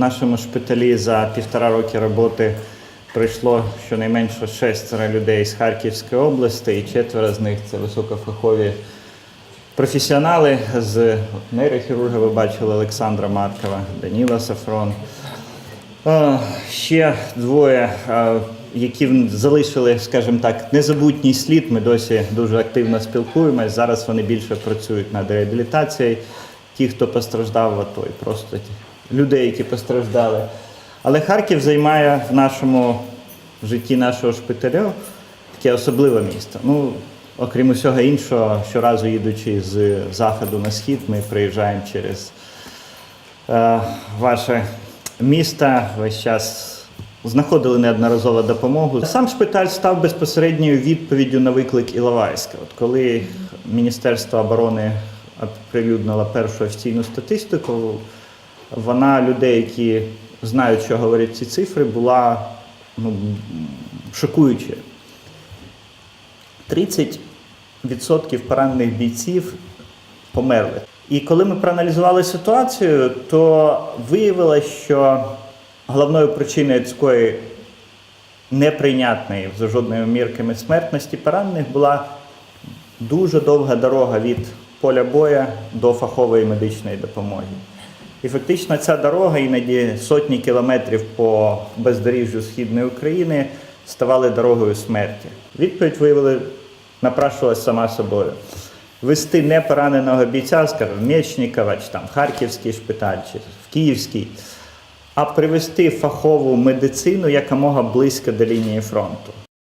нашому шпиталі за півтора роки роботи прийшло щонайменше шестеро людей з Харківської області, і четверо з них це високофахові професіонали з нейрохірурга. Ви бачили Олександра Маркова, Даніла Сафрон. Ще двоє, які залишили, скажімо так, незабутній слід. Ми досі дуже активно спілкуємось. Зараз вони більше працюють над реабілітацією. Ті, хто постраждав в АТО, і просто людей, які постраждали. Але Харків займає в нашому житті нашого шпиталю таке особливе місто. Ну, окрім усього іншого, щоразу їдучи з заходу на схід, ми приїжджаємо через е, ваше місто весь час знаходили неодноразово допомогу. Сам шпиталь став безпосередньою відповіддю на виклик Іловайська. От коли Міністерство оборони оприлюднило першу офіційну статистику, вона людей, які знають, що говорять ці цифри, була ну, шокуючою. 30% поранених бійців померли. І коли ми проаналізували ситуацію, то виявилося, що головною причиною такої неприйнятної за жодними мірками смертності поранених була дуже довга дорога від поля боя до фахової медичної допомоги. І фактично ця дорога, іноді сотні кілометрів по бездоріжжю Східної України, ставали дорогою смерті. Відповідь виявили, напрашувалась сама собою. Вести непораненого бійця, скажімо, в Мечникова, чи там Харківський шпиталь, чи в Київський, а привести фахову медицину якомога близько до лінії фронту.